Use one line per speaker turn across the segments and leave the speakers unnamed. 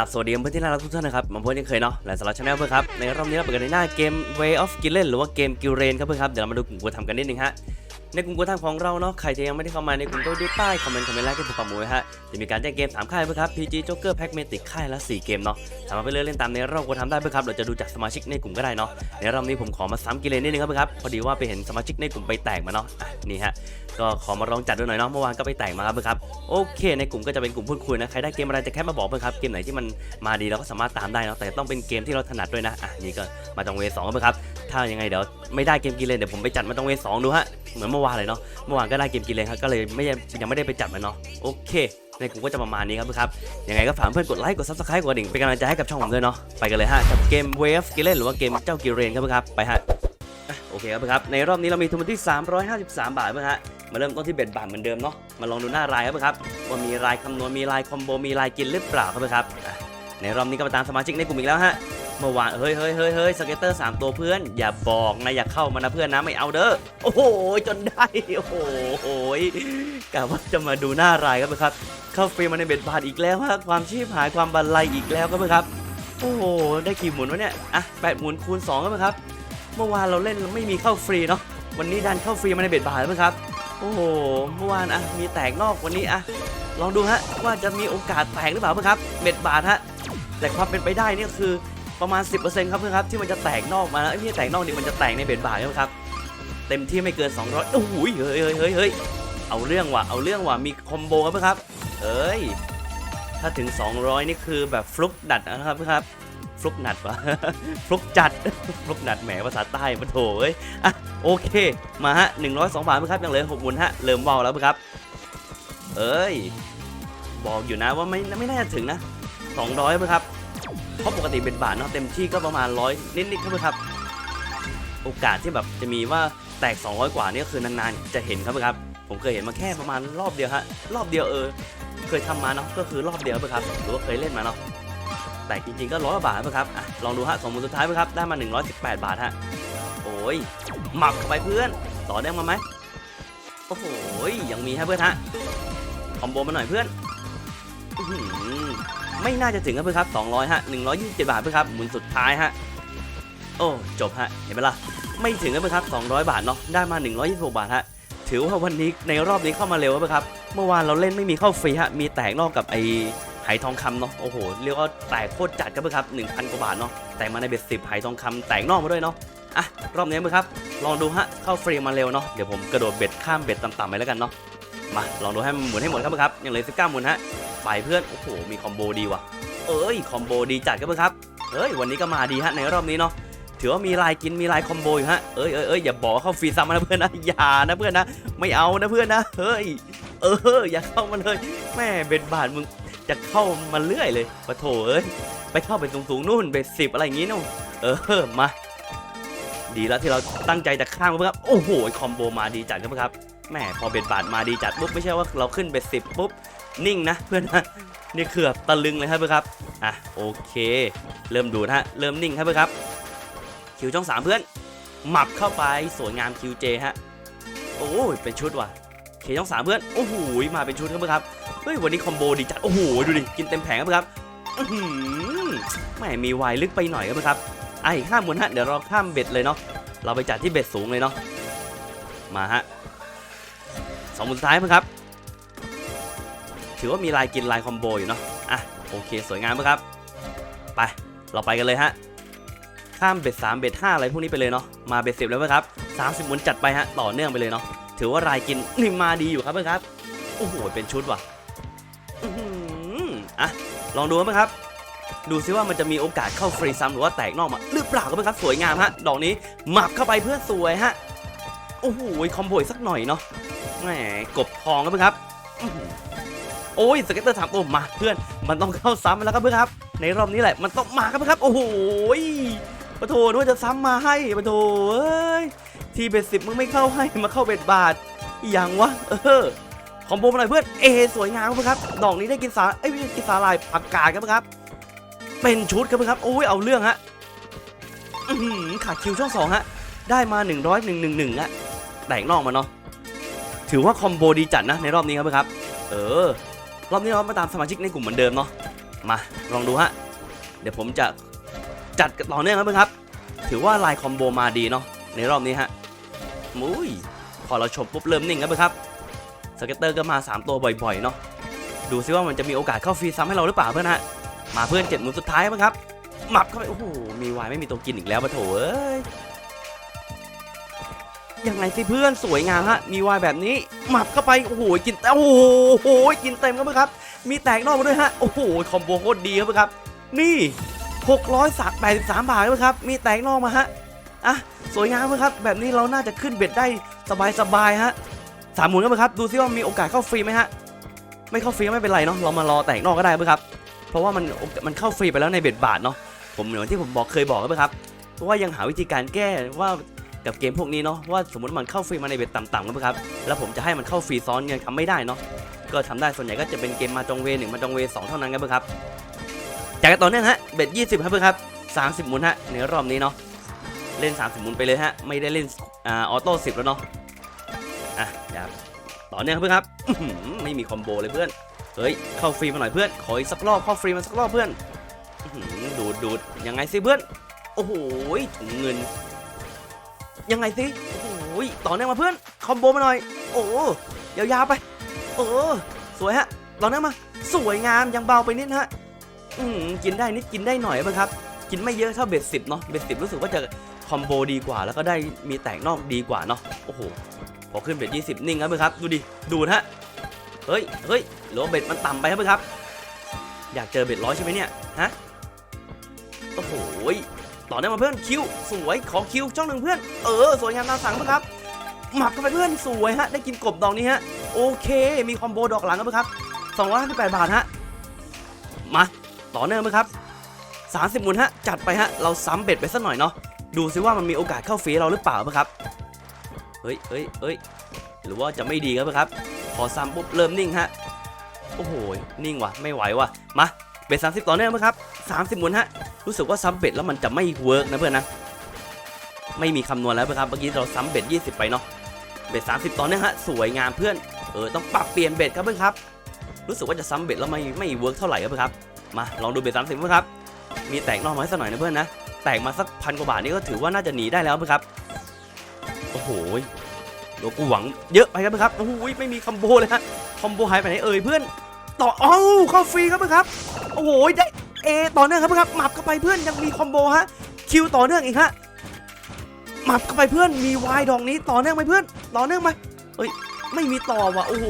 กราบสวัสดีเพื่อนที่น่ารักทุกท่านนะครับมาพบกันเคยเนาะและสำหรับชาแนลเพื่อนครับในรอบนี้เราเปิดกันในหน้าเกม Way of g i l l e n หรือว่าเกม g i l r a n ครับเพื่อนครับเดี๋ยวเรามาดูกลุ่มกูทำกันนิดนึงฮะ ในกลุ่มกูทำของเราเนาะใครที่ยังไม่ได้เข้ามาในกลุ่มก็ดูใต้คอมเมนต์คอมเมนต์แรกที่ผมปักมว้ฮะจะมีการแจ้งเกม 3 ค่ายเพื่อครับ PG Joker Pragmatic ค่ายละ 4 เกมเนาะสามารถไปเลือกเล่นตามในรอบกูทำได้เพื่อครับเราจะดูจากสมาชิกในกลุ่มก็ได้เนาะในรอบนี้ผมขอมาซ้ำกิเลนนิดนึงครับเพื่อครับพอดีว่าไปเห็นสมาชิกในกลุ่มไปแตกมาเนาะนี่ฮะก็ขอมาลองจัดดูหน่อยเนาะเมื่อวานก็ไปแตกมาครับเพื่อนครับโอเค ในกลุ่มก็จะเป็นกลุ่มพูดคุยนะใครได้เกมอะไรจะแค่มาบอกเพื่อนครับเกมไหนที่มันมาดีเราก็สามารถตามได้เนอะแต่ต้องเป็นเกมที่เราถนัดด้วยนะอะนี่ก็มาตรงเวสองกันไปครับถ้ายังไงเดี๋ยวไม่ได้เกมกินเลนเดี๋ยวผมไปจัดมาตรงเวสองดูฮะเหมือนเมื่อื่อวานเลยเนาะเมื่อวานก็ได้เกมกินเลนครับก็เลยไม่ยังไม่ได้ไปจัดมันเนาะโอเคในกลุ่มก็จะประมาณนี้ครับครับยังไงก็ฝากเพื่อนกดไลค์กดซับสไครต์กดกระดิ่งเป็นกำลังใจให้กับช่องผมด้วยเนาะไปกันเลยฮะกับเกม Wave กิเลนหรือว่าเกมเจ้ากิเลนครับครับไปฮะโอเคครับครับในรอบนี้เรามีทุนที่ 353 บาทเพื่อนฮะมาเริ่มต้นที่เบ็ดบาทเหมือนเดิมเนาะมาลองดูหน้ารายครับครับว่ามีรายคำนวณมีรายคอมโบมีรายกินหรือเปล่าครับครับในรอบนี้ก็มาตามสมาชิกในกลุ่มอีกแล้วฮะ เมื่อวานเฮ้ยเฮ้ยเฮ้ยเฮ้ยสเก็ตเตอร์สามตัวเพื่อน อย่าบอกนะอย่าเข้ามานะเพื่อนนะไม่เอาเด้อโอ้โหจนได้โอ้โหกะว่าจะมาดูหน้ารายครับครับ เข้าฟรีมาในเบ็ดบาทอีกแล้วฮะความชีพหายความบันไลอีกแล้วครับครับโอ้โหได้กี่หมุนวะเนี่ยอะแปดหมุนคูณสองครับครับ เมื่อวานเราเล่นไม่มีเข้าฟรีเนาะวันนี้ดันเข้าฟรีมาในเบ็ดบาทครับครับโอ้โหเมื่อวานอะมีแตกนอกวันนี้อะลองดูฮะว่าจะมีโอกาสแตกหรือเปล่าครับเบ็ดบาทฮะแต่ความเป็นไปได้นี่คือ ประมาณ 10%ครับเพื่อนครับที่มันจะแตกนอกมาแล้วไอ้ที่แตกนอกนี่มันจะแตกในเบ็ดบ่าทครับ เต็มที่ไม่เกิน 200โอ้โหเฮ้ยเฮ้ยเฮ้ยเฮ้ยเอาเรื่องว่ะเอาเรื่องว่ะมีคอมโบครับเพื่อนครับเอ้ยถ้าถึง 200 นี่คือแบบฟลุกดัดนะครับเพื่อนครับฟลุกหนัดวะฟลุกจัดฟลุกหนัดแหมภาษาใต้มาโถเอ้ยอะโอเค มาฮะ102บาทเพื่อนครับยังเหลือ6หมุนฮะเริ่มเบาแล้วเพื่อนครับ เอ้ย บอกอยู่นะว่าไม่ไม่น่าจะถึงนะ200เพื่อนครับ เพราะปกติเป็นบาทเนาะเต็มที่ก็ประมาณร้อยนิดๆครับครับ โอกาสที่แบบจะมีว่าแตก 200 กว่านี่ก็คือนานๆจะเห็นครับครับ ผมเคยเห็นมาแค่ประมาณรอบเดียวฮะรอบเดียวเออ เคยทำมาเนาะก็คือรอบเดียวครับหรือว่าเคยเล่นมาเนาะแต่จริงๆก็ร้อยบาทครับอะลองดูฮะสองมุนสุดท้ายครับได้มา 118 บาทฮะโอ้ยหมักเข้าไปเพื่อนต่อได้มาไหมโอ้โหยังมีฮะเพื่อนฮะคอมโบมาหน่อยเพื่อนอ ไม่น่าจะถึงครับเพื่อนครับ200ฮะ127 บาทเพื่อนครับหมุนสุดท้ายฮะโอ้จบฮะเห็นไหมล่ะไม่ถึงครับเพื่อนครับ200 บาทเนาะได้มา 126 บาทฮะถือว่าวันนี้ในรอบนี้เข้ามาเร็วครับเพื่อนครับเมื่อวานเราเล่นไม่มีเข้าฟรีฮะมีแตกนอกกับไอ้ไหทองคำเนาะโอ้โหเรียกว่าแตกโคตรจัดครับเพื่อนครับ1,000กว่าบาทเนาะแต่มาในเบ็ดสิบไหทองคำแตกนอกมาด้วยเนาะอะรอบนี้เพื่อนครับลองดูฮะเข้าฟรีมาเร็วเนาะเดี๋ยวผมกระโดดเบ็ดข้ามเบ็ดต่ำๆไปแล้วกันเนาะมาลองดูให้มันหมุนให้หมดครับเพื่อนครับยังเหลือ19หมุนฮะ ไปเพื่อน โอ้โห มีคอมโบดีว่ะ เอ้ย คอมโบดีจัดครับเพื่อนครับ เอ้ย วันนี้ก็มาดีฮะ ในรอบนี้เนาะ ถือว่ามีลายกิน มีลายคอมโบอยู่ฮะ เอ้ยเอ้ยเอ้ยอย่าบอกเข้าฟรีซ้ำนะเพื่อนนะ อย่านะเพื่อนนะ ไม่เอานะเพื่อนนะ เฮ้ย เออ อย่าเข้ามาเลย แม่เบ็ดบาทมึงจะเข้ามาเรื่อยเลยปะโถเอ้ย ไปเข้าไปสูงๆนู่นเบ็ดสิบอะไรอย่างงี้นู่นเออ มา ดีแล้วที่เราตั้งใจจะข้ามเพื่อนครับ โอ้โห คอมโบมาดีจัดครับเพื่อนครับแม่พอเบ็ดบาทมาดีจัดปุ๊บไม่ใช่ว่าเราขึ้นเบ็ดสิบปุ๊บ นิ่งนะเพื่อนนะนี่คือบตะลึงเลยครับเพื่อนครับอะโอเค เริ่มดูนะฮะเริ่มนิ่งครับเพื่อนครับ คิวช่องสามเพื่อนหมับเข้าไปสวยงามคิวเจฮะโอ้ยเป็นชุดว่ะเคช่องสามเพื่อนโอ้โหมาเป็นชุดครับเพื่อนครับเฮ้ยวันนี้คอมโบดีจัดโอ้โหดูดิกินเต็มแผงครับเพื่อนครับอื้อหือแม่มีวายลึกไปหน่อยครับเพื่อนครับอะอีกห้ามุนฮะเดี๋ยวเราข้ามเบ็ดเลยเนาะเราไปจัดที่เบ็ดสูงเลยเนาะมาฮะสองหมุนสุดท้ายเพื่อนครับ ถือว่ามีลายกินลายคอมโบอยู่เนาะอะโอเคสวยงามครับ ไปเราไปกันเลยฮะข้ามเบ็ดสามเบ็ดห้าอะไรพวกนี้ไปเลยเนาะมาเบ็ดสิบแล้วครับสามสิบหมุนจัดไปฮะต่อเนื่องไปเลยเนาะถือว่ารายกินนี่มาดีอยู่ครับเพื่อนครับโอ้โหเป็นชุดว่ะอืมอะลองดูไหมครับ ดูซิว่ามันจะมีโอกาสเข้าฟรีซ้ำหรือว่าแตกนอกมาหรือเปล่าครับเพื่อนครับสวยงามฮะดอกนี้หมับเข้าไปเพื่อสวยฮะโอ้โหคอมโบอีกสักหน่อยเนาะแหมกบทองครับเพื่อนครับ โอ้ยสเก็ตเตอร์ถามโอ้มาเพื่อนมันต้องเข้าซ้ำแล้วครับเพื่อนครับ ในรอบนี้แหละมันต้องมาครับเพื่อนครับ โอ้โหปะโถนึกว่าจะซ้ำมาให้ปะโถเอ้ยทีเบ็ดสิบมึงไม่เข้าให้มาเข้าเบ็ดบาทอย่างวะเออคอมโบมาหน่อยเพื่อนเอสวยงามครับเพื่อนครับดอกนี้ได้กินสาเอ้ยกินสาลายผักกาดครับเพื่อนครับ เป็นชุดครับเพื่อนครับโอ้ยเอาเรื่องฮะขาดคิวช่องสองฮะได้มา1 0 1 1 1อะแตกนอกมาเนาะถือว่าคอมโบดีจัดนะในรอบนี้ครับเพื่อนครับ เออ รอบนี้เรามาตามสมาชิกในกลุ่มเหมือนเดิมเนาะมาลองดูฮะเดี๋ยวผมจะจัดกันต่อเนื่องครับเพื่อนครับ ถือว่าลายคอมโบมาดีเนาะในรอบนี้ฮะมุ้ยพอเราชมปุ๊บเริ่มนิ่งครับเพื่อนครับสเก็ตเตอร์ก็มา 3 ตัวบ่อยๆเนาะดูซิว่ามันจะมีโอกาสเข้าฟรีซ้ำให้เราหรือเปล่าเพื่อนฮะมาเพื่อนเจ็ดหมุนสุดท้ายครับหมับเข้าไปโอ้โหมีวายไม่มีตัวกินอีกแล้วปะโถเอ้ย ยังไงสิเพื่อนสวยงามฮะ มีวายแบบนี้ หมับเข้าไป โอ้โห กินโอ้โห กินเต็มครับเพื่อนครับ มีแตกนอกมาด้วยฮะ โอ้โห คอมโบโคตรดีครับครับ นี่683 บาทครับ มีแตกนอกมาฮะ อะ สวยงามครับ แบบนี้เราน่าจะขึ้นเบ็ดได้สบายๆฮะสามหมุนครับดูซิว่ามีโอกาสเข้าฟรีไหมฮะ ไม่เข้าฟรีก็ไม่เป็นไรเนาะ เรามารอแตกนอกก็ได้ครับ เพราะว่ามันมันเข้าฟรีไปแล้วในเบ็ดบาทเนาะ ผมเหมือนที่ผมบอกเคยบอกครับเพราะว่ายังหาวิธีการแก้ว่า กับเกมพวกนี้เนาะว่าสมมติมันเข้าฟรีมาในเบ็ดต่ำๆครับแล้วผมจะให้มันเข้าฟรีซ้อนยังทำไม่ได้เนาะก็ทำได้ส่วนใหญ่ก็จะเป็นเกมมาจงเวหนึ่งมาจงเวสองเท่านั้นครับเพื่อนครับจากต่อเนื่องฮะเบ็ดยี่สิบครับเพื่อนครับสามสิบหมุนฮะในรอบนี้เนาะเล่น 30 หมุนไปเลยฮะ ไม่ได้เล่นอ่าออโต้สิบแล้วเนาะอะอย่าต่อเนื่องครับเพื่อนครับ ไม่มีคอมโบเลยเพื่อน เฮ้ย เข้าฟรีมาหน่อยเพื่อน ขออีกสักรอบ เข้าฟรีมาสักรอบเพื่อน ดูดดูดยังไงสิเพื่อน โอ้โหถุงเงิน ยังไงสิโอ้โหต่อเนื่องมาเพื่อนคอมโบมาหน่อย โอ้ยาวๆไปเออสวยฮะลองนั่องมาสวยงามยังเบาไปนิดฮะอืมกินได้นิดกินได้หน่อยบ้างครับ กินไม่เยอะเท่าเบ็ดสิบเนาะเบ็ดสิบรู้สึกว่าจะคอมโบดีกว่าแล้วก็ได้มีแตกนอกดีกว่าเนาะโอ้โหพอขึ้นเบ็ดยี่สิบนิ่งครับเพื่อนครับ ดูดิดูนะฮะเฮ้ยเฮ้ยหรือว่าเบ็ดมันต่ำไปครับเพื่อนครับ อยากเจอเบ็ดร้อยใช่ไหมเนี่ยฮะโอ้โห ต่อเนื่องมาเพื่อนคิวสวยขอคิวช่องหนึ่งเพื่อนเออสวยงามตาสังเพื่อนครับหมับกันไปเพื่อนสวยฮะได้กินกบดองนี้ฮะโอเค มีคอมโบดอกหลังครับครับ258บาทฮะมาต่อเนื่องไหมครับ30หมุนฮะจัดไปฮะเราซ้ำเบ็ดไปสักหน่อยเนาะดูซิว่ามันมีโอกาสเข้าฟรีเราหรือเปล่าครับเฮ้ยเฮ้ยเฮ้ยหรือว่าจะไม่ดีครับครับพอซ้ำปุ๊บเริ่มนิ่งฮะโอ้โหนิ่งว่ะไม่ไหวว่ะมาเบ็ด30 ต่อเนื่องไหมครับ30หมุนฮะ รู้สึกว่าซ้ำเบ็ดแล้วมันจะไม่เวิร์กนะเพื่อนนะ ไม่มีคำนวณแล้วครับเมื่อกี้เราซ้ำเบ็ด20 ไปเนาะเบ็ด30 ตอเนื่องฮะสวยงามเพื่อนเออต้องปรับเปลี่ยนเบ็ดครับเพื่อนครับ รู้สึกว่าจะซ้ำเบ็ดแล้วไม่ไม่เวิร์กเท่าไหร่ครับเพื่อนครับมาลองดูเบ็ดสามสิบเพื่อนครับมีแตกนอกมาให้สักหน่อยนะเพื่อนนะแตกมาสักพันกว่าบาทนี่ก็ถือว่าน่าจะหนีได้แล้วเพื่อนครับโอ้โหโลกูหวังเยอะไปครับเพื่อนครับโอ้โหไม่มีคอมโบเลยฮะคอมโบหายไปไหนเอ่ยเพื่อนต่อเอ้าเข้าฟรีครับเพื่อนครับโอ้โหได้ เอต่อเนื่องครับเพื่อนครับหมับเข้าไปเพื่อนยังมีคอมโบฮะคิวต่อเนื่องอีกฮะหมับเข้าไปเพื่อนมีวายดอกนี้ต่อเนื่องไหมเพื่อนต่อเนื่องไหมเอ้ยไม่มีต่อว่ะโอ้โห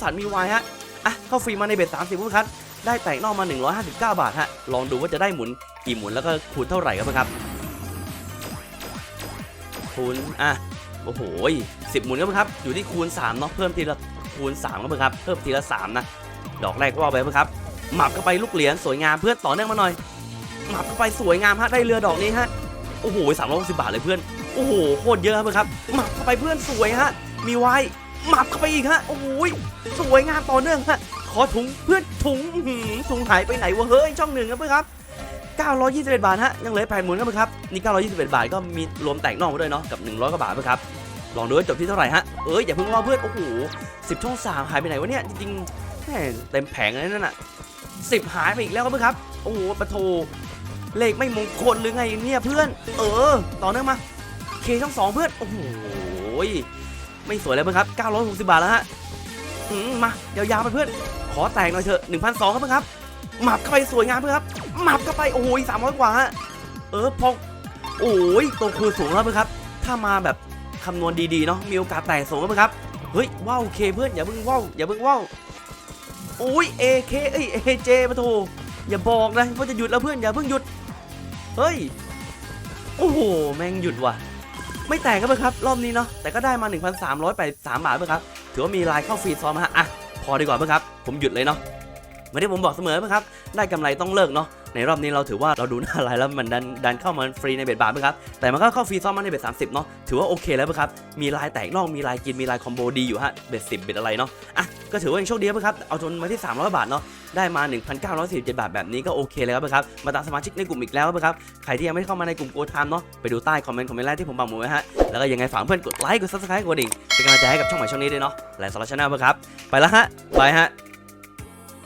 สัตว์มีวายฮะอะเข้าฟรีมาในเบ็ด30พุครับได้แตกนอกมา 159 บาทฮะลองดูว่าจะได้หมุนกี่หมุนแล้วก็คูณเท่าไหร่ครับครับคูณอะโอ้โห10หมุนครับครับอยู่ที่คูณ3เนาะเพิ่มทีละคูณ3ครับครับเพิ่มทีละ3นะดอกแรกก็ว่าไปครับ หมับเข้าไปลูกเหรียญสวยงามเพื่อนต่อเนื่องมาหน่อย หมับเข้าไปสวยงามฮะได้เรือดอกนี้ฮะโอ้โห360บาทเลยเพื่อนโอ้โหโคตรเยอะครับครับหมับเข้าไปเพื่อนสวยฮะมีไว้หมับเข้าไปอีกฮะโอ้โหสวยงามต่อเนื่องฮะขอถุงเพื่อนถุงถุงหายไปไหนวะเฮ้ยช่องหนึ่งครับเพื่อนครับ921 บาทฮะยังเหลือแปดหมุนครับเพื่อนครับนี่921 บาทก็มีรวมแตกนอกมาด้วยเนาะกับ 100กว่าบาทเพื่อนครับลองดูว่าจบที่เท่าไหร่ฮะ เอ้ยอย่าเพิ่งว่าเพื่อน โอ้โห10ช่อง3หายไปไหนวะเนี่ย จริงๆแหมเต็มแผงเลยนั่นน่ะ 10 หายไปอีกแล้วครับเพื่อนครับ โอ้โหปะโทเลขไม่มงคลหรือไงเนี่ยเพื่อน เออ ต่อเนื่องมา เคช่องสองเพื่อน โอ้โห ไม่สวยเลยเพื่อนครับ 960 บาทแล้วฮะมายาวๆไปเพื่อน ขอแตกหน่อยเถอะ1,200ครับเพื่อนครับ หมับเข้าไปสวยงามเพื่อนครับ หมับเข้าไป โอ้ย300 กว่าฮะ เออพอโอ้ยตัวคูณสูงแล้วเพื่อนครับ ถ้ามาแบบคำนวณดีๆเนาะ มีโอกาสแตกสูงครับเพื่อนครับ เฮ้ยว้าวเคเพื่อนอย่าเพิ่งว้าวอย่าเพิ่งว้าว โอ้ยเอเคเอ้ยเอเจมาโถอย่าบอกนะว่าจะหยุดแล้วเพื่อนอย่าเพิ่งหยุด เฮ้ย โอ้โห แม่งหยุดว่ะ ไม่แตกครับเพื่อนครับ รอบนี้เนาะ แต่ก็ได้มา 1,383 บาทเพื่อนครับ ถือว่ามีลายเข้าฟรีซ้อมมาฮะ อะ พอดีกว่าเพื่อนครับ ผมหยุดเลยเนาะเหมือนที่ผมบอกเสมอเพื่อนครับ ได้กำไรต้องเลิกเนาะ ในรอบนี้เราถือว่าเราดูหน้าลายแล้วมันดันดันเข้ามาฟรีในเบ็ดบาทเพื่อนครับแต่มันก็เข้าฟรีซ้อมมาในเบ็ด30เนาะถือว่าโอเคแล้วครับมีลายแตกนอกมีลายกินมีลายคอมโบดีอยู่ฮะเบ็ด10เบ็ดอะไรเนาะอะก็ถือว่ายังโชคดีครับเอนครับเอาจนมาที่ 300 บาทเนาะได้มา 1,947 บาทแบบนี้ก็โอเคเลยครับเพื่อนครับมาตามสมาชิกในกลุ่มอีกแล้วครับเพื่อนครับใครที่ยังไม่เข้ามาในกลุ่มโกทามเนาะไปดูใต้คอมเมนต์คอมเมนต์แรกที่ผมบังหมูไว้ฮะแล้วก็ยังไงฝากเพื่อนกดไลค์กด subscribe กดดิ่งเป็นกำลังใจให้กับช่องใหม่ช่องนี้ด้วยเนาะและสำหรับช่อนครับไปแล้วฮะบายฮะ